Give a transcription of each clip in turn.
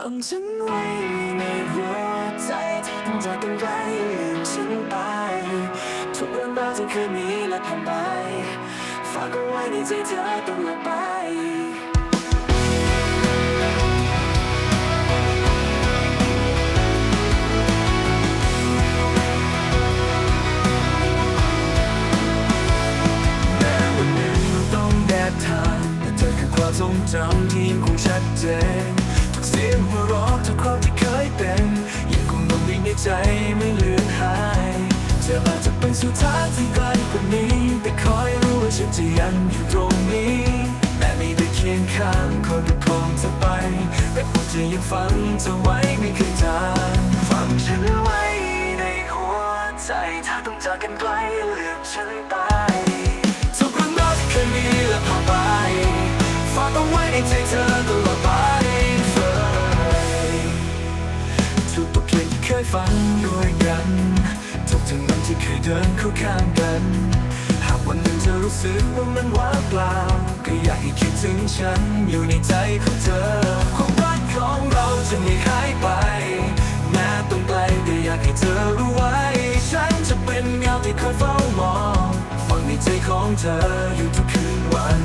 ฟังฉันไว้ในหัวใจมันจะเป็นไรลืมฉันไปทุกเรื่องราวที่เคยมีและผ่านไปฝากเอาไว้ในใจเธอตลอดไปแม้วันหนึ่งต้องแดดทางแต่เธอคือความทรงจำที่คงชัดเจน ใจไม่เลือนหายเธออาจจะเป็นสุดท้ายที่ไกลกว่านี้ แต่คอยรู้ว่าฉันจะยังอยู่ตรงนี้แม้ไม่ได้เคียงข้างคอยประคองเธอไป แต่ผมจะยังฟังเธอไว้ไม่เคยจางฟังฉันไว้ในหัวใจถ้าต้องจากกันไกลลืมฉันไปทุกเรื่องราวที่เคยมีและผ่านไปฝากเอาไว้ในใจเธอตลอดไป ยฟังด้วยกันทุกจังหวะที่เคยเดินคู่ข้างกัน หากวันหนึ่งเธอรู้สึกว่ามันว่างเปล่า ก็อยากให้คิดถึงฉันอยู่ในใจของเธอ ความรักของเราจะไม่หายไป แม้ต้องไกลแต่อยากให้เธอรู้ไว้ ฉันจะเป็นเงาที่คอยเฝ้ามองฟังในใจของเธออยู่ทุกคืนวัน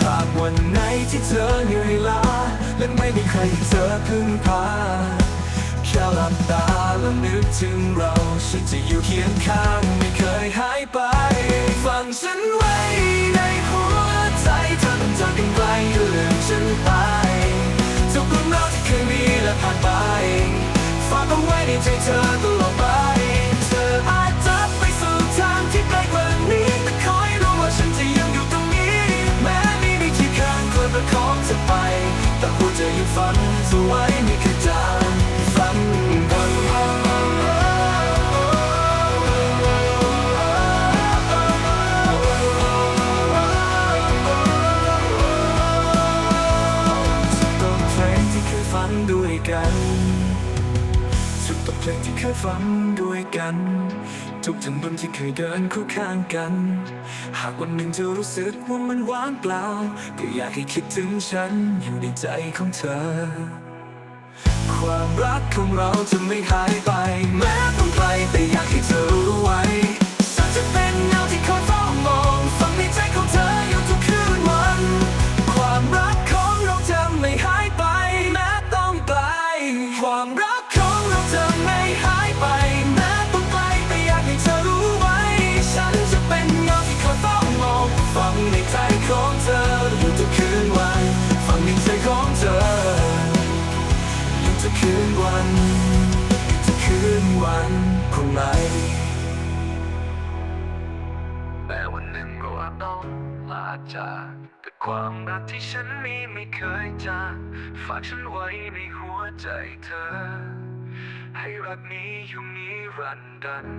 หากวันไหนที่เธอเหนื่อยล้าและไม่มีใครเธอพึ่งพา จะหลับตาและนึกถึงเรา ฉันจะอยู่เคียงข้างไม่เคยหายไป ฟังฉันไว้ในหัวใจเธอต้องจากกันไกลอย่าลืมฉันไปทุกเรื่องราวที่เคยมีและผ่านไปฝากเอาไว้ในใจเธอ ฝันด้วยกัน ทุกบทเพลงที่เคยฟังด้วยกัน ทุกจังหวะที่เคยเดินคู่ข้างกัน หากวันหนึ่งเธอรู้สึกว่ามันว่างเปล่า ก็อยากให้คิดถึงฉันอยู่ในใจของเธอ ความรักของเราจะไม่หายไป ความรักของเราจะไม่หายไป แม้ต้องไกลแต่อยากให้เธอรู้ไว้ ฉันจะเป็นเงาที่คอยเฝ้ามองฟังในใจของเธออยู่ทุกคืนวันฟังในใจของเธออยู่ทุกคืนวันทุกคืนวันคงไหลแต่วันหนึ่งก็ต้องลาจาก แต่ความรักที่ฉันมีไม่เคยจางฝากฉันไว้ในหัวใจเธอ ให้รักนี้อยู่นิรันดร์